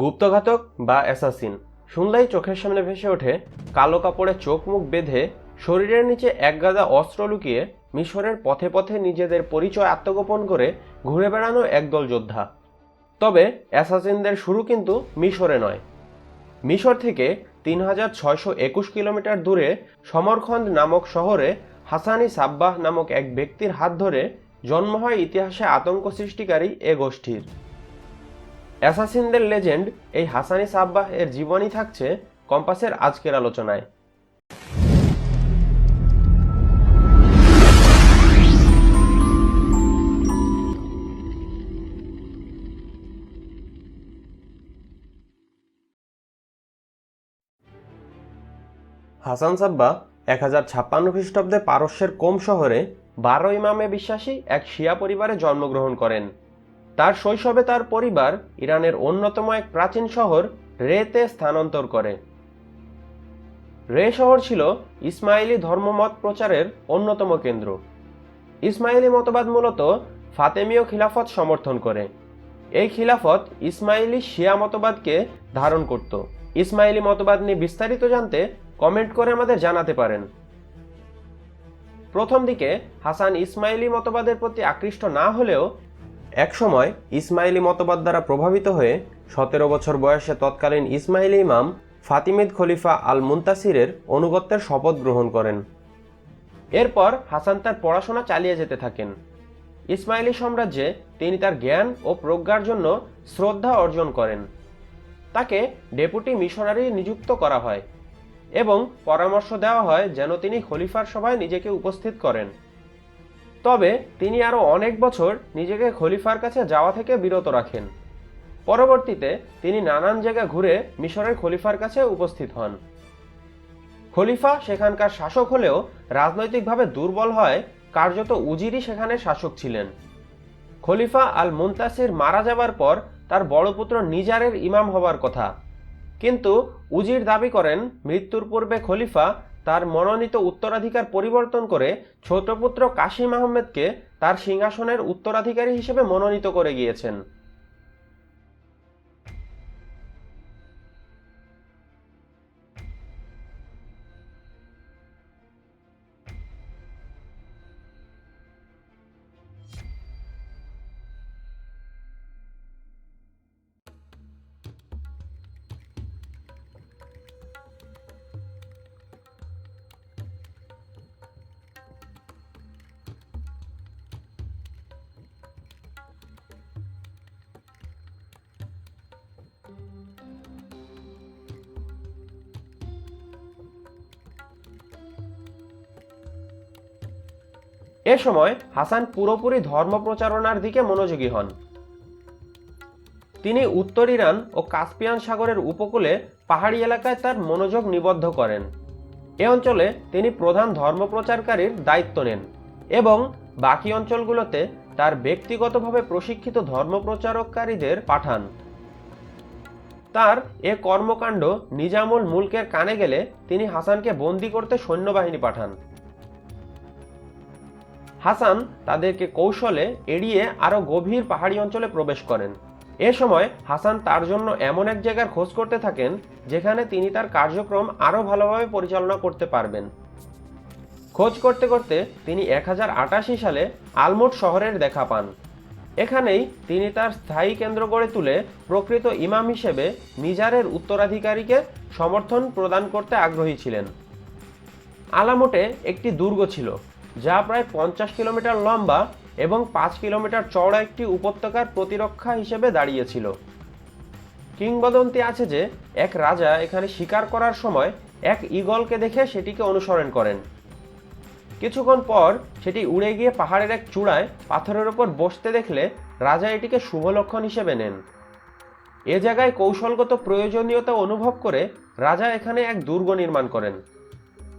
গুপ্তঘাতক বা অ্যাসাসিন। শুনলেই চোখের সামনে ভেসে ওঠে কালো কাপড়ে চোখ মুখ বেঁধে শরীরের নিচে একগাদা অস্ত্র লুকিয়ে মিশরের পথে পথে নিজেদের পরিচয় আত্মগোপন করে ঘুরে বেড়ানো একদল যোদ্ধা। তবে অ্যাসাসিনদের শুরু কিন্তু মিশরে নয়। মিশর থেকে তিন হাজার ছয়শো একুশ কিলোমিটার দূরে সমরখন্দ নামক শহরে হাসানি সাব্বাহ নামক এক ব্যক্তির হাত ধরে জন্ম হয় ইতিহাসে আতঙ্ক সৃষ্টিকারী এ গোষ্ঠীর। অ্যাসাসিনদের লেজেন্ড এই হাসানি সাব্বাহ এর জীবনই থাকছে কম্পাসের আজকের আলোচনায়। হাসান সাব্বা এক হাজার ছাপ্পান্ন খ্রিস্টাব্দে পারস্যের কোম শহরে বারো ইমামে বিশ্বাসী এক শিয়া পরিবারে জন্মগ্রহণ করেন। তার শৈশবে তার পরিবার ইরানের অন্যতম এক প্রাচীন শহর রেতে স্থানান্তর করে। রে শহর ছিল ইসমাইলি ধর্মমত প্রচারের অন্যতম কেন্দ্র। ইসমাইলি মতবাদ মূলত ফাতেমীয় খিলাফত সমর্থন করে। এই খিলাফত ইসমাইলি শিয়া মতবাদকে ধারণ করত। ইসমাইলি মতবাদ নিয়ে বিস্তারিত জানতে কমেন্ট করে আমাদের জানাতে পারেন। প্রথম দিকে হাসান ইসমাইলি মতবাদের প্রতি আকৃষ্ট না হলেও একসময় ইসমাইলি মতবাদ দ্বারা প্রভাবিত হয়ে সতেরো বছর বয়সে তৎকালীন ইসমাইলি ইমাম ফাতিমিদ খলিফা আল মুন্তাসিরের অনুগত্যের শপথ গ্রহণ করেন। এরপর হাসান তার পড়াশোনা চালিয়ে যেতে থাকেন। ইসমাইলি সাম্রাজ্যে তিনি তার জ্ঞান ও প্রজ্ঞার জন্য শ্রদ্ধা অর্জন করেন। তাকে ডেপুটি মিশনারি নিযুক্ত করা হয় এবং পরামর্শ দেওয়া হয় যেন তিনি খলিফার সভায় নিজেকে উপস্থিত করেন। তবে তিনি আরও অনেক বছর নিজেকে খলিফার কাছে যাওয়া থেকে বিরত রাখেন। পরবর্তীতে তিনি নানান জায়গা ঘুরে মিশরের খলিফার কাছে উপস্থিত হন। খলিফা সেখানকার শাসক হলেও রাজনৈতিকভাবে দুর্বল হয়, কার্যত উজিরই সেখানে শাসক ছিলেন। খলিফা আল মুন্তাসির মারা যাবার পর তার বড় পুত্র নিজারের ইমাম হবার কথা। কিন্তু উজির দাবি করেন, মৃত্যুর পূর্বে খলিফা তার মনোনীত উত্তরাধিকার পরিবর্তন করে ছোট পুত্র কাশিম আহমেদকে তার সিংহাসনের উত্তরাধিকারী হিসেবে মনোনীত করে গিয়েছেন। এ সময় হাসান পুরোপুরি ধর্ম প্রচারণার দিকে মনোযোগী হন। তিনি উত্তর ইরান ও কাস্পিয়ান সাগরের উপকূলে পাহাড়ি এলাকায় তার মনোযোগ নিবদ্ধ করেন। এ অঞ্চলে তিনি প্রধান ধর্মপ্রচারকারীর দায়িত্ব নেন এবং বাকি অঞ্চলগুলোতে তার ব্যক্তিগতভাবে প্রশিক্ষিত ধর্মপ্রচারককারীদের পাঠান। তার এ কর্মকাণ্ড নিজামুল মুলকের কানে গেলে তিনি হাসানকে বন্দি করতে সৈন্যবাহিনী পাঠান। হাসান তাদেরকে কৌশলে এড়িয়ে আরও গভীর পাহাড়ি অঞ্চলে প্রবেশ করেন। এ সময় হাসান তার জন্য এমন এক জায়গার খোঁজ করতে থাকেন, যেখানে তিনি তার কার্যক্রম আরও ভালোভাবে পরিচালনা করতে পারবেন। খোঁজ করতে করতে তিনি এক হাজার আটাশি সালে আলমোট শহরের দেখা পান। এখানেই তিনি তার স্থায়ী কেন্দ্র গড়ে তুলে প্রকৃত ইমাম হিসেবে নিজারের উত্তরাধিকারীকে সমর্থন প্রদান করতে আগ্রহী ছিলেন। আলামোটে একটি দুর্গ ছিল। যা প্রায় পঞ্চাশ কিলোমিটার লম্বা এবং পাঁচ কিলোমিটার চওড়া একটি উপত্যকার প্রতিরক্ষা হিসেবে দাঁড়িয়েছিল। কিংবদন্তি আছে যে, এক রাজা এখানে শিকার করার সময় এক ঈগলকে দেখে সেটিকে অনুসরণ করেন। কিছুক্ষণ পর সেটি উড়ে গিয়ে পাহাড়ের এক চূড়ায় পাথরের ওপর বসতে দেখলে রাজা এটিকে শুভ লক্ষণ হিসেবে নেন। এ জায়গায় কৌশলগত প্রয়োজনীয়তা অনুভব করে রাজা এখানে এক দুর্গ নির্মাণ করেন।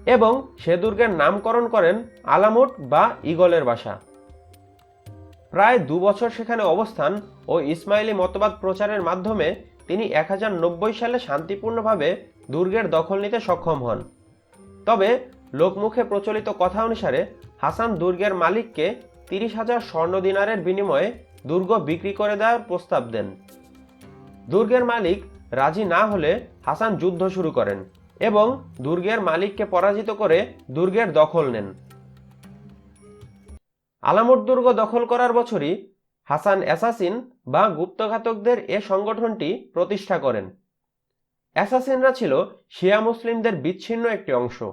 এবং সে দুর্গের নামকরণ করেন আলামুট বা ইগলের বাসা। প্রায় দু বছর সেখানে অবস্থান ও ইসমাইলি মতবাদ প্রচারের মাধ্যমে তিনি এক হাজার নব্বই সালে শান্তিপূর্ণভাবে দুর্গের দখল নিতে সক্ষম হন। তবে লোকমুখে প্রচলিত কথা অনুসারে হাসান দুর্গের মালিককে তিরিশ হাজার স্বর্ণ দিনারের বিনিময়ে দুর্গ বিক্রি করে দেওয়ার প্রস্তাব দেন। দুর্গের মালিক রাজি না হলে হাসান যুদ্ধ শুরু করেন। এবং দুর্গের মালিককে পরাজিত করে দুর্গের দখল নেন। আলামুট দুর্গ দখল করার বছরই হাসান অ্যাসাসিন বা গুপ্তঘাতকদের এ সংগঠনটি প্রতিষ্ঠা করেন। অ্যাসাসিনরা ছিল শিয়া মুসলিমদের বিচ্ছিন্ন একটি অংশ।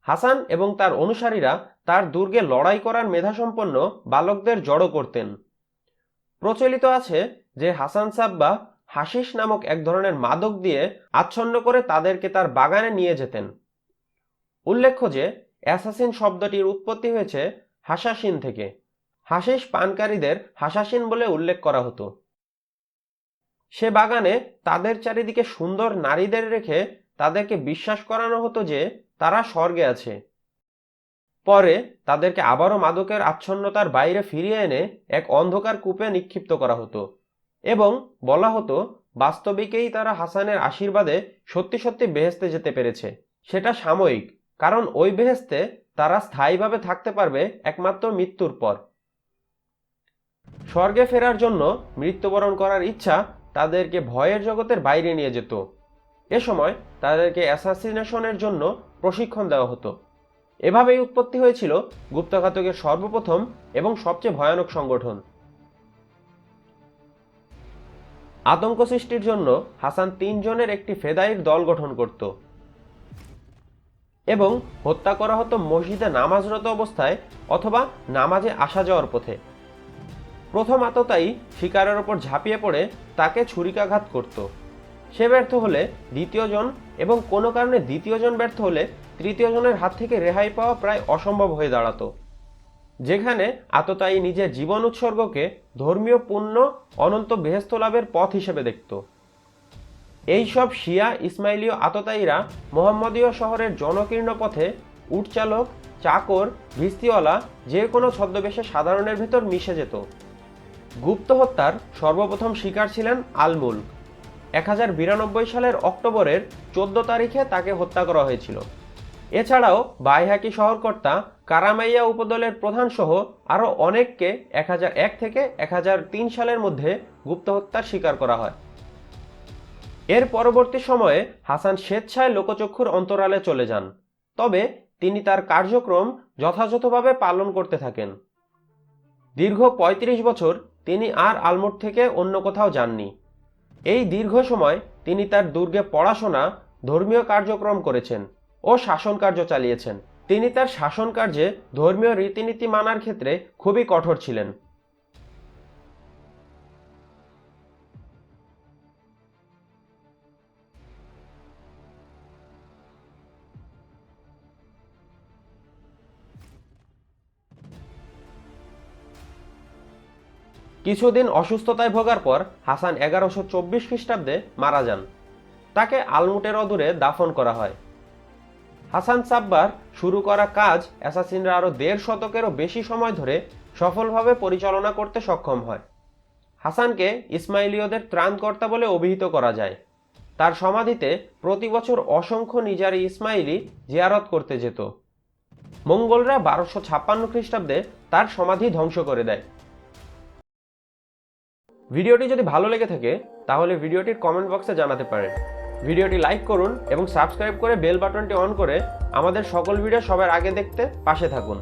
হাসান এবং তার অনুসারীরা তার দুর্গে লড়াই করার মেধাসম্পন্ন বালকদের জড়ো করতেন। প্রচলিত আছে যে হাসান সাব্বা হাসিস নামক এক ধরনের মাদক দিয়ে আচ্ছন্ন করে তাদেরকে তার বাগানে নিয়ে যেতেন। উল্লেখ্য যে, অ্যাসাসিন শব্দটির উৎপত্তি হয়েছে হাসাসিন থেকে। হাসিস পানকারীদের হাসাসিন বলে উল্লেখ করা হতো। সে বাগানে তাদের চারিদিকে সুন্দর নারীদের রেখে তাদেরকে বিশ্বাস করানো হতো যে, তারা স্বর্গে আছে। পরে তাদেরকে আবারও মাদকের আচ্ছন্নতার বাইরে ফিরিয়ে এনে এক অন্ধকার কূপে নিক্ষিপ্ত করা হতো। এবং বলা হতো, বাস্তবিকেই তারা হাসানের আশীর্বাদে সত্যি সত্যি বেহেস্তে যেতে পেরেছে। সেটা সাময়িক, কারণ ওই বেহেস্তে তারা স্থায়ীভাবে থাকতে পারবে একমাত্র মৃত্যুর পর। স্বর্গে ফেরার জন্য মৃত্যুবরণ করার ইচ্ছা তাদেরকে ভয়ের জগতের বাইরে নিয়ে যেত। এ সময় তাদেরকে অ্যাসাসিনেশনের জন্য প্রশিক্ষণ দেওয়া হতো। এভাবেই উৎপত্তি হয়েছিল গুপ্তঘাতকের সর্বপ্রথম এবং সবচেয়ে ভয়ানক সংগঠন। আতঙ্ক সৃষ্টির জন্য হাসান তিনজনের একটি ফেদাইর দল গঠন করত। এবং হত্যা করা হতো মসজিদে নামাজরত অবস্থায় অথবা নামাজে আসা যাওয়ার পথে। প্রথম আততাই শিকারের ওপর ঝাঁপিয়ে পড়ে তাকে ছুরিকাঘাত করত। সে ব্যর্থ হলে দ্বিতীয়জন এবং কোনো কারণে দ্বিতীয়জন ব্যর্থ হলে তৃতীয় জনের হাত থেকে রেহাই পাওয়া প্রায় অসম্ভব হয়ে দাঁড়াতো। যেখানে আততায়ী নিজের জীবন উৎসর্গকে ধর্মীয় পুণ্য অনন্ত বেহেস্ত লাভের পথ হিসেবে দেখত। এইসব শিয়া ইসমাইলীয় আততায়ীরা মোহাম্মদীয় শহরের জনকীর্ণ পথে উটচালক, চাকর, ভিস্তিওয়ালা যে কোনো ছদ্মবেশে সাধারণের ভেতর মিশে যেত। গুপ্ত হত্যার সর্বপ্রথম শিকার ছিলেন আলমুল এক হাজার বিরানব্বই সালের অক্টোবরের চোদ্দ তারিখে তাকে হত্যা করা হয়েছিল। এছাড়াও বাইহাকি শহরকর্তা কারামাইয়া উপদলের প্রধান সহ আরও অনেককে এক হাজার এক থেকে এক হাজার তিন সালের মধ্যে গুপ্ত হত্যার শিকার করা হয়। এর পরবর্তী সময়ে হাসান স্বেচ্ছায় লোকচক্ষুর অন্তরালে চলে যান। তবে তিনি তার কার্যক্রম যথাযথভাবে পালন করতে থাকেন। দীর্ঘ ৩৫ বছর তিনি আর আলমোট থেকে অন্য কোথাও যাননি। এই দীর্ঘ সময় তিনি তার দুর্গে পড়াশোনা, ধর্মীয় কার্যক্রম করেছেন। ও শাসন কার্য চালিয়েছেন। তিনি তার শাসন কার্যে ধর্মীয় রীতিনীতি মানার ক্ষেত্রে খুবই কঠোর ছিলেন। কিছুদিন অসুস্থতায় ভোগার পর হাসান এগারোশো চব্বিশ খ্রিস্টাব্দে মারা যান। তাকে আলমুটের অদূরে দাফন করা হয়। হাসান সাব্বার শুরু করা কাজ অ্যাসাসিনরা আরও দেড় শতকেরও বেশি সময় ধরে সফলভাবে পরিচালনা করতে সক্ষম হয়। হাসানকে ইসমাইলীয়দের ত্রাণকর্তা বলে অভিহিত করা যায়। তার সমাধিতে প্রতি বছর অসংখ্য নিজারি ইসমাইলি জিয়ারত করতে যেত। মঙ্গলরা বারোশো ছাপ্পান্ন খ্রিস্টাব্দে তার সমাধি ধ্বংস করে দেয়। ভিডিওটি যদি ভালো লেগে থাকে, তাহলে ভিডিওটির কমেন্ট বক্সে জানাতে পারেন। ভিডিওটি লাইক করুন এবং সাবস্ক্রাইব করে বেল বাটনটি অন করে আমাদের সকল ভিডিও সবার আগে দেখতে পাশে থাকুন।